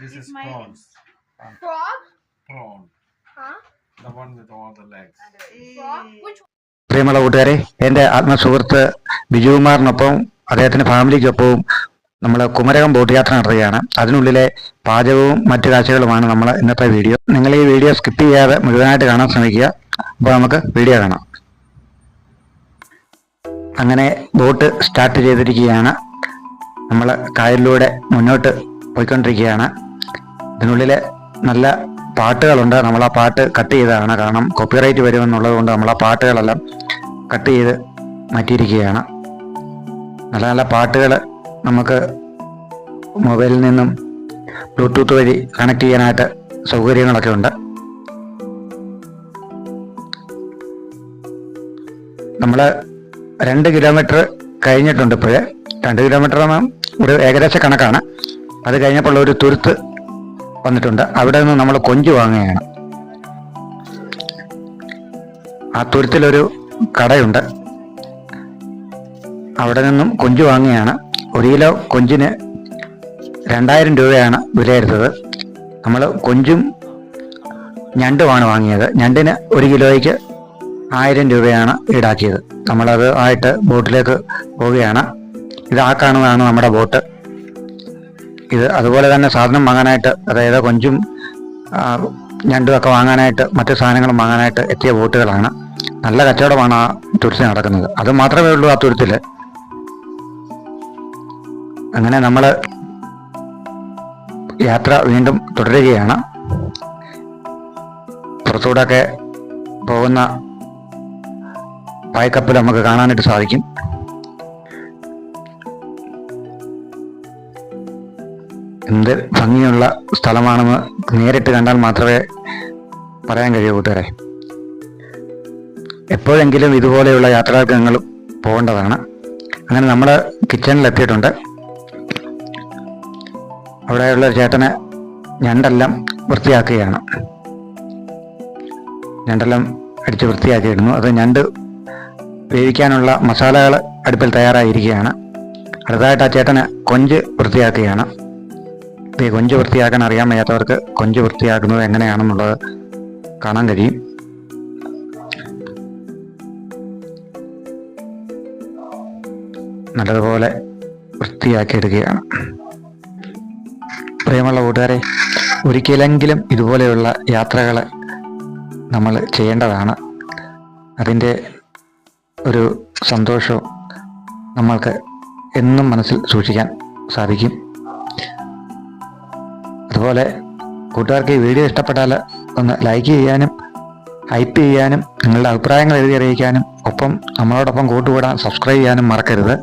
This is my- prawns. Frog? Prawn. Huh? The one with all the legs. Frog? Which പ്രിയമുള്ള കൂട്ടുകാരെ എന്റെ ആത്മസുഹൃത്ത് ബിജുകുമാറിനൊപ്പം അദ്ദേഹത്തിന്റെ ഫാമിലിക്കൊപ്പവും നമ്മൾ കുമരകം ബോട്ട് യാത്ര നടത്തുകയാണ് അതിനുള്ളിലെ പാചകവും മറ്റു കാഴ്ചകളുമാണ് നമ്മൾ ഇന്നത്തെ വീഡിയോ നിങ്ങൾ ഈ വീഡിയോ സ്കിപ്പ് ചെയ്യാതെ മുഴുവനായിട്ട് കാണാൻ ശ്രമിക്കുക അപ്പോൾ നമുക്ക് വീഡിയോ കാണാം അങ്ങനെ ബോട്ട് സ്റ്റാർട്ട് ചെയ്തിരിക്കുകയാണ് നമ്മൾ കായലിലൂടെ മുന്നോട്ട് പോയിക്കൊണ്ടിരിക്കുകയാണ്. ഇതിനുള്ളിൽ നല്ല പാട്ടുകളുണ്ട്. നമ്മൾ ആ പാട്ട് കട്ട് ചെയ്തതാണ്. കാരണം കോപ്പിറൈറ്റ് വരുമെന്നുള്ളത് കൊണ്ട് നമ്മൾ ആ പാട്ടുകളെല്ലാം കട്ട് ചെയ്ത് മാറ്റിയിരിക്കുകയാണ്. നല്ല നല്ല പാട്ടുകൾ നമുക്ക് മൊബൈലിൽ നിന്നും ബ്ലൂടൂത്ത് വഴി കണക്ട് ചെയ്യാനായിട്ട് സൗകര്യങ്ങളൊക്കെ ഉണ്ട്. നമ്മൾ രണ്ട് കിലോമീറ്റർ കഴിഞ്ഞിട്ടുണ്ട് ഇപ്പോഴേ. രണ്ട് കിലോമീറ്റർ ഒരു ഏകദേശ കണക്കാണ്. അത് കഴിഞ്ഞപ്പോൾ ഒരു തുരുത്ത് വന്നിട്ടുണ്ട്. അവിടെ നിന്ന് നമ്മൾ കൊഞ്ച് വാങ്ങുകയാണ്. ആ തുരുത്തിലൊരു കടയുണ്ട്. അവിടെ നിന്നും കൊഞ്ച് വാങ്ങുകയാണ്. ഒരു കിലോ കൊഞ്ചിന് രണ്ടായിരം രൂപയാണ് വിലയിരുത്തത് നമ്മൾ കൊഞ്ചും ഞണ്ടുമാണ് വാങ്ങിയത്. ഞണ്ടിന് ഒരു കിലോയ്ക്ക് ആയിരം രൂപയാണ് ഈടാക്കിയത്. നമ്മളത് ആയിട്ട് ബോട്ടിലേക്ക് പോവുകയാണ്. ഇത് കാണുന്നതാണ് നമ്മുടെ ബോട്ട്. ഇത് അതുപോലെ തന്നെ സാധനം വാങ്ങാനായിട്ട് അതായത് കൊഞ്ചും ഞണ്ടും ഒക്കെ വാങ്ങാനായിട്ട് മറ്റു സാധനങ്ങളും വാങ്ങാനായിട്ട് എത്തിയ ബോട്ടുകളാണ്. നല്ല കച്ചവടമാണ് ആ തുരുത്തിൽ നടക്കുന്നത്. അത് മാത്രമേ ഉള്ളൂ ആ തുരുത്തിൽ അങ്ങനെ നമ്മൾ യാത്ര വീണ്ടും തുടരുകയാണ്. പുറത്തൂടെയൊക്കെ പോകുന്ന പായക്കപ്പൽ നമുക്ക് കാണാനായിട്ട് സാധിക്കും. എന്ത് ഭംഗിയുള്ള സ്ഥലമാണെന്ന് നേരിട്ട് കണ്ടാൽ മാത്രമേ പറയാൻ കഴിയൂ കൂട്ടുകാരെ. എപ്പോഴെങ്കിലും ഇതുപോലെയുള്ള യാത്രകൾക്ക് നിങ്ങൾ പോകേണ്ടതാണ്. അങ്ങനെ നമ്മൾ കിച്ചണിൽ എത്തിയിട്ടുണ്ട്. അവിടെയുള്ള ചേട്ടന് ഞണ്ടെല്ലാം വൃത്തിയാക്കുകയാണ്. ഞണ്ടെല്ലാം അടിച്ച് വൃത്തിയാക്കിയിടുന്നു അത് ഞണ്ട് വേവിക്കാനുള്ള മസാലകൾ അടുപ്പിൽ തയ്യാറായിരിക്കുകയാണ്. അടുത്തതായിട്ട് ആ ചേട്ടന് കൊഞ്ച് വൃത്തിയാക്കുകയാണ്. കൊഞ്ച് വൃത്തിയാക്കാൻ അറിയാൻ വയ്യാത്തവർക്ക് കൊഞ്ച് വൃത്തിയാക്കുന്നത് എങ്ങനെയാണെന്നുള്ളത് കാണാൻ കഴിയും. നല്ലതുപോലെ വൃത്തിയാക്കി എടുക്കുകയാണ്. പ്രിയമുള്ള കൂട്ടുകാരെ ഒരിക്കലെങ്കിലും ഇതുപോലെയുള്ള യാത്രകൾ നമ്മൾ ചെയ്യേണ്ടതാണ്. അതിന്റെ ഒരു സന്തോഷവും നമ്മൾക്ക് എന്നും മനസ്സിൽ സൂക്ഷിക്കാൻ സാധിക്കും. അതുപോലെ കൂട്ടുകാർക്ക് ഈ വീഡിയോ ഇഷ്ടപ്പെട്ടാൽ ഒന്ന് ലൈക്ക് ചെയ്യാനും ഹൈപ്പ് ചെയ്യാനും നിങ്ങളുടെ അഭിപ്രായങ്ങൾ എഴുതി അറിയിക്കാനും ഒപ്പം നമ്മളോടൊപ്പം കൂട്ടുകൂടാൻ സബ്സ്ക്രൈബ് ചെയ്യാനും മറക്കരുത്.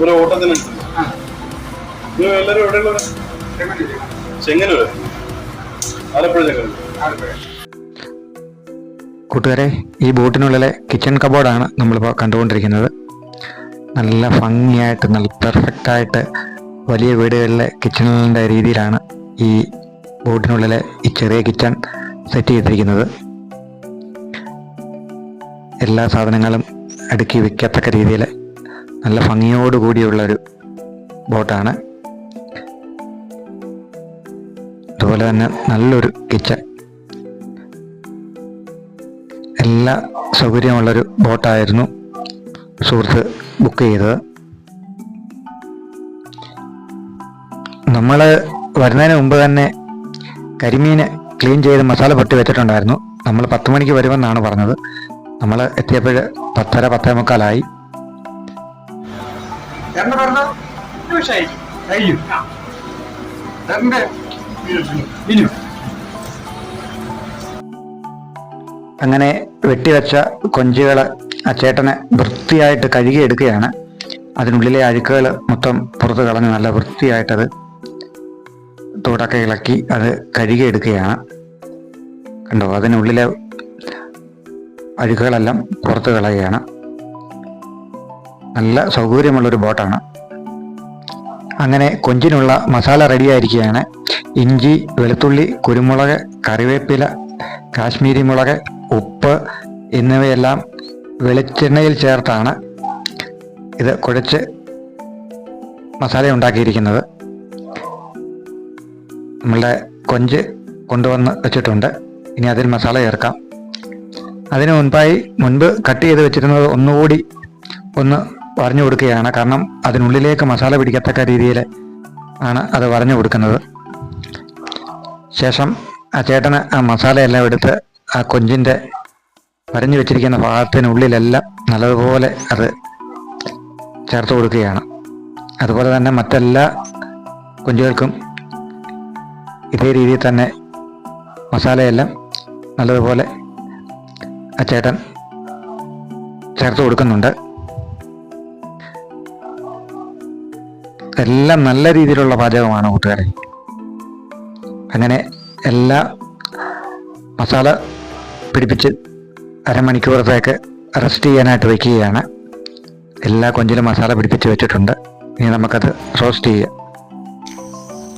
ഒരു ഓട്ടത്തിനനുസരിച്ച് നിങ്ങൾ എല്ലാവരും എവിടെയുള്ള ചെങ്ങന്നൂര്. ആലപ്പുഴ ചെങ്ങന്നൂർ കൂട്ടുകാരെ ഈ ബോട്ടിനുള്ളിലെ കിച്ചൺ കബോർഡാണ് നമ്മളിപ്പോൾ കണ്ടുകൊണ്ടിരിക്കുന്നത്. നല്ല ഭംഗിയായിട്ട് നല്ല പെർഫെക്റ്റായിട്ട് വലിയ വീടുകളിലെ കിച്ചണിന്റെ രീതിയിലാണ് ഈ ബോട്ടിനുള്ളിലെ ഈ ചെറിയ കിച്ചൺ സെറ്റ് ചെയ്തിരിക്കുന്നത്. എല്ലാ സാധനങ്ങളും അടുക്കി വയ്ക്കത്തക്ക രീതിയിൽ നല്ല ഭംഗിയോട് കൂടിയുള്ളൊരു ബോട്ടാണ്. അതുപോലെ തന്നെ നല്ലൊരു കിച്ചൺ എല്ലാ സൗകര്യമുള്ളൊരു ബോട്ടായിരുന്നു സുഹൃത്ത് ബുക്ക് ചെയ്തത് നമ്മൾ വരുന്നതിന് മുമ്പ് തന്നെ കരിമീൻ ക്ലീൻ ചെയ്ത് മസാല പൊട്ടി വെച്ചിട്ടുണ്ടായിരുന്നു. നമ്മൾ പത്ത് മണിക്ക് വരുമെന്നാണ് പറഞ്ഞത്. നമ്മൾ എത്തിയപ്പോൾ പത്തര പത്തേ മുക്കാലായി. അങ്ങനെ വെട്ടിവെച്ച കൊഞ്ചുകൾ ആ ചേട്ടനെ വൃത്തിയായിട്ട് കഴുകിയെടുക്കുകയാണ് അതിനുള്ളിലെ അഴുക്കുകൾ മൊത്തം പുറത്ത് കളഞ്ഞ് നല്ല വൃത്തിയായിട്ടത് തോടൊക്കെ ഇളക്കി അത് കഴുകിയെടുക്കുകയാണ് കണ്ടോ അതിനുള്ളിലെ അഴുക്കുകളെല്ലാം പുറത്ത് കളയുകയാണ്. നല്ല സൗകര്യമുള്ളൊരു ബോട്ടാണ്. അങ്ങനെ കൊഞ്ചിനുള്ള മസാല റെഡിയായിരിക്കുകയാണ്. ഇഞ്ചി വെളുത്തുള്ളി കുരുമുളക് കറിവേപ്പില കാശ്മീരി മുളക് ഉപ്പ് എന്നിവയെല്ലാം വെളിച്ചെണ്ണയിൽ ചേർത്താണ് ഇത് കുഴച്ച് മസാല ഉണ്ടാക്കിയിരിക്കുന്നത്. നമ്മളുടെ കൊഞ്ച് കൊണ്ടുവന്ന് വെച്ചിട്ടുണ്ട്. ഇനി അതിൽ മസാല ചേർക്കാം. അതിന് മുൻപായി മുൻപ് കട്ട് ചെയ്ത് വെച്ചിരുന്നത് ഒന്നുകൂടി ഒന്ന് പറഞ്ഞു കൊടുക്കുകയാണ്. കാരണം അതിനുള്ളിലേക്ക് മസാല പിടിക്കത്തക്ക രീതിയിൽ ആണ് അത് പറഞ്ഞു കൊടുക്കുന്നത്. ശേഷം ആ ചേട്ടന് ആ മസാലയെല്ലാം എടുത്ത് ആ കൊഞ്ചിന്റെ വരഞ്ഞു വെച്ചിരിക്കുന്ന ഭാഗത്തിനുള്ളിലെല്ലാം നല്ലതുപോലെ അത് ചേർത്ത് കൊടുക്കുകയാണ്. അതുപോലെ തന്നെ മറ്റെല്ലാ കുഞ്ചുകൾക്കും ഇതേ രീതിയിൽ തന്നെ മസാലയെല്ലാം നല്ലതുപോലെ ആ ചേട്ടൻ ചേർത്ത് കൊടുക്കുന്നുണ്ട്. എല്ലാം നല്ല രീതിയിലുള്ള പാചകമാണ് കൂട്ടുകാരെ. അങ്ങനെ എല്ലാ മസാല പിടിപ്പിച്ച് അരമണിക്കൂറത്തേക്ക് റെസ്റ്റ് ചെയ്യാനായിട്ട് വയ്ക്കുകയാണ്. എല്ലാ കൊഞ്ചിലും മസാല പിടിപ്പിച്ച് വെച്ചിട്ടുണ്ട്. ഇനി നമുക്കത് റോസ്റ്റ് ചെയ്യാം.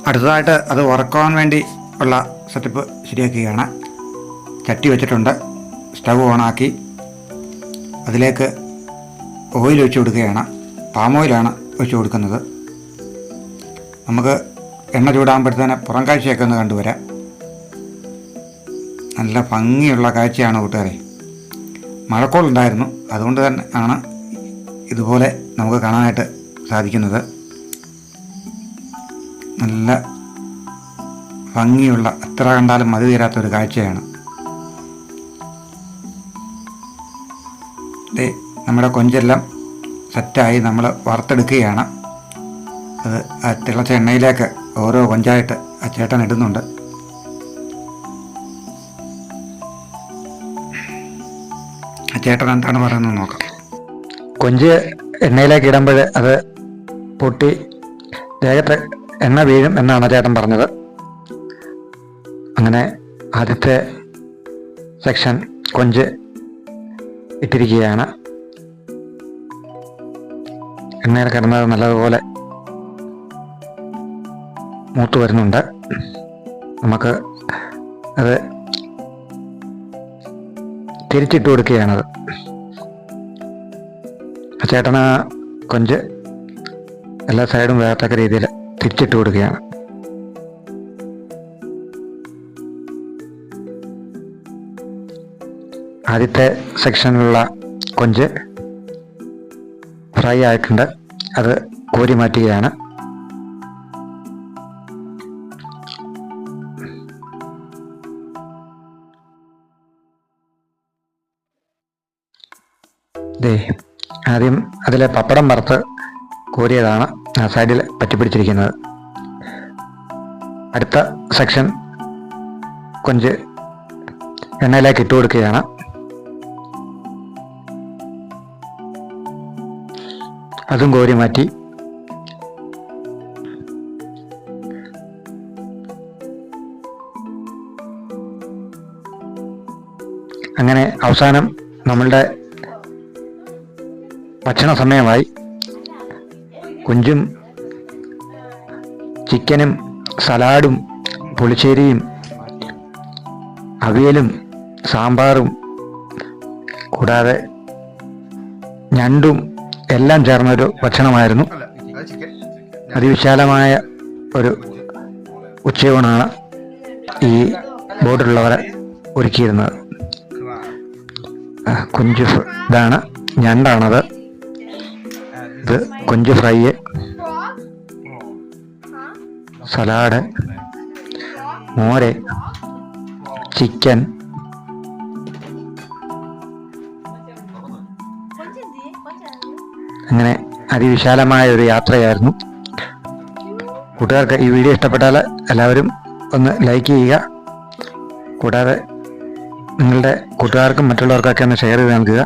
അടുത്തതായിട്ട് അത് ഉറക്കുവാൻ വേണ്ടി ഉള്ള സെറ്റപ്പ് ശരിയാക്കുകയാണ്. ചട്ടി വെച്ചിട്ടുണ്ട്. സ്റ്റവ് ഓണാക്കി അതിലേക്ക് ഓയിൽ ഒഴിച്ചു കൊടുക്കുകയാണ്. പാം ഓയിലാണ് ഒഴിച്ചു കൊടുക്കുന്നത്. നമുക്ക് എണ്ണ ചൂടാകുമ്പോഴത്തേന് പുറം കാഴ്ചയൊക്കെ ഒന്ന് കണ്ടുവരാം. നല്ല ഭംഗിയുള്ള കാഴ്ചയാണ് കൂട്ടുകാരെ. മഴക്കോളുണ്ടായിരുന്നു. അതുകൊണ്ട് തന്നെ ആണ് ഇതുപോലെ നമുക്ക് കാണാനായിട്ട് സാധിക്കുന്നത്. നല്ല ഭംഗിയുള്ള എത്ര കണ്ടാലും മതി തീരാത്ത ഒരു കാഴ്ചയാണ്. നമ്മുടെ കൊഞ്ചെല്ലാം സെറ്റായി നമ്മൾ വറുത്തെടുക്കുകയാണ്. അത് തിളച്ച എണ്ണയിലേക്ക് ഓരോ കൊഞ്ചായിട്ട് ആ ചേട്ടൻ ഇടുന്നുണ്ട്. ചേട്ടൻ എന്താണ് പറയുന്നത് നോക്കാം. കൊഞ്ച് എണ്ണയിലേക്ക് ഇടുമ്പോൾ അത് പൊട്ടി ദേഹത്ത് എണ്ണ വീഴും എന്നാണ് ചേട്ടൻ പറഞ്ഞത്. അങ്ങനെ ആദ്യത്തെ സെക്ഷൻ കൊഞ്ച് ഇട്ടിരിക്കുകയാണ്. എണ്ണയിൽ കിടന്നത് നല്ലതുപോലെ മൂത്ത് വരുന്നുണ്ട്. നമുക്ക് അത് തിരിച്ചിട്ട് കൊടുക്കുകയാണത് ആ ചേട്ടന കൊഞ്ച് എല്ലാ സൈഡും വേറത്തക്ക രീതിയിൽ തിരിച്ചിട്ട് കൊടുക്കുകയാണ്. ആദ്യത്തെ സെക്ഷനിലുള്ള കൊഞ്ച് ഫ്രൈ ആയിട്ടുണ്ട്. അത് കോരി മാറ്റുകയാണ്. ദേ ആദ്യം അതിലെ പപ്പടം വറുത്ത് കോരിയതാണ് ആ സൈഡിൽ പറ്റിപ്പിടിച്ചിരിക്കുന്നത്. അടുത്ത സെക്ഷൻ കൊഞ്ച് എണ്ണയിലേക്ക് ഇട്ട് കൊടുക്കുകയാണ്. അതും കോരി മാറ്റി. അങ്ങനെ അവസാനം നമ്മളുടെ ഭക്ഷണ സമയമായി. കുഞ്ചും ചിക്കനും സലാഡും പുളിശ്ശേരിയും അവിയലും സാമ്പാറും കൂടാതെ ഞണ്ടും എല്ലാം ചേർന്നൊരു ഭക്ഷണമായിരുന്നു. അതിവിശാലമായ ഒരു ഉച്ചയൂണാണ് ഈ ബോർഡിലുള്ളവരെ ഒരുക്കിയിരുന്നത്. കുഞ്ചു ഇതാണ് ഞണ്ടാണത്. ഇത് കൊഞ്ച് ഫ്രൈ? സലാഡ്. മോര്. ചിക്കൻ. അങ്ങനെ അതിവിശാലമായ ഒരു യാത്രയായിരുന്നു. കൂട്ടുകാർക്ക് ഈ വീഡിയോ ഇഷ്ടപ്പെട്ടാൽ എല്ലാവരും ഒന്ന് ലൈക്ക് ചെയ്യുക. കൂടാതെ നിങ്ങളുടെ കൂട്ടുകാർക്കും മറ്റുള്ളവർക്കൊക്കെ ഒന്ന് ഷെയർ ചെയ്ത് നൽകുക.